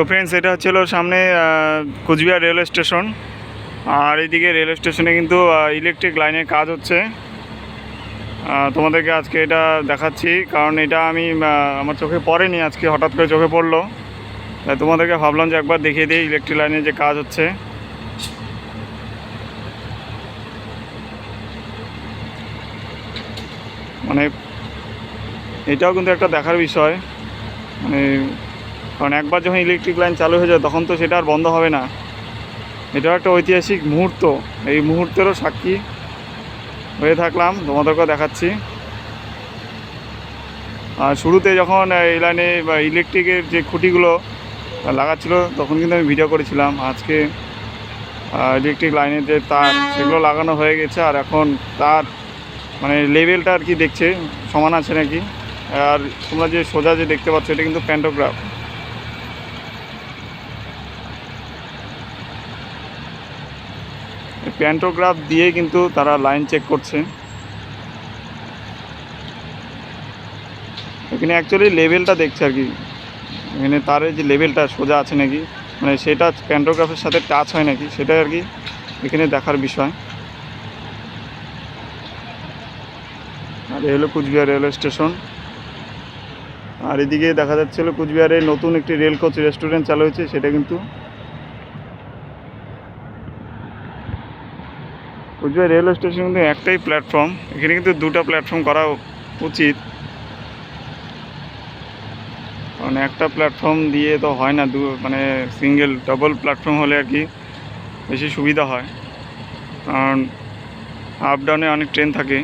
তো ফ্রেন্ডস এটা হচ্ছিল সামনে কুচবিহার রেলওয়ে স্টেশন আর এইদিকে রেলওয়ে স্টেশনে কিন্তু ইলেকট্রিক লাইনের কাজ হচ্ছে। তোমাদেরকে আজকে এটা দেখাচ্ছি, কারণ এটা আমি আমার চোখে পড়েনি আজকে, হঠাৎ করে চোখে পড়ল। তাই তোমাদেরকে ভাবলাম যে একবার দেখিয়ে দিই ইলেকট্রিক লাইনের যে কাজ হচ্ছে। মানে এটাও কিন্তু একটা দেখার বিষয়। মানে কারণ একবার যখন ইলেকট্রিক লাইন চালু হয়ে যায়, তখন তো সেটা আর বন্ধ হবে না। এটাও একটা ঐতিহাসিক মুহূর্ত। এই মুহূর্তেরও সাক্ষী হয়ে থাকলাম, তোমাদেরকেও দেখাচ্ছি। আর শুরুতে যখন এই লাইনে বা ইলেকট্রিকের যে খুঁটিগুলো লাগাচ্ছিল, তখন কিন্তু আমি ভিডিও করেছিলাম। আজকে ইলেকট্রিক লাইনের যে তার, সেগুলো লাগানো হয়ে গেছে, আর এখন তার মানে লেভেলটা আর কি দেখছে, সমান আছে নাকি? আর তোমরা যে সোজা যে দেখতে পাচ্ছ, এটা কিন্তু প্যান্টোগ্রাফ প্যান্টোগ্রাফ দিয়ে কিন্তু তারা লাইন চেক করছে। এখানে অ্যাকচুয়ালি লেভেলটা দেখছে আর কি। এখানে তারের যে লেভেলটা সোজা আছে নাকি? মানে সেটা প্যান্টোগ্রাফের সাথে টাচ হয় নাকি? সেটাই আর কি এখানে দেখার বিষয়। আর এ হলো কুচবিহার রেলওয়ে স্টেশন। আর এদিকে দেখা যাচ্ছিল কুচবিহারে নতুন একটি রেল কোচ রেস্টুরেন্ট চালু হয়েছে, সেটা কিন্তু কুচবিহার রেলওয়ে স্টেশন কিন্তু একটাই প্ল্যাটফর্ম এখানে কিন্তু দুটা প্ল্যাটফর্ম করা উচিত। কারণ একটা প্ল্যাটফর্ম দিয়ে তো হয় না, দু মানে সিঙ্গেল ডবল প্ল্যাটফর্ম হলে আর কি বেশি সুবিধা হয়। কারণ আপ ডাউনে অনেক ট্রেন থাকে।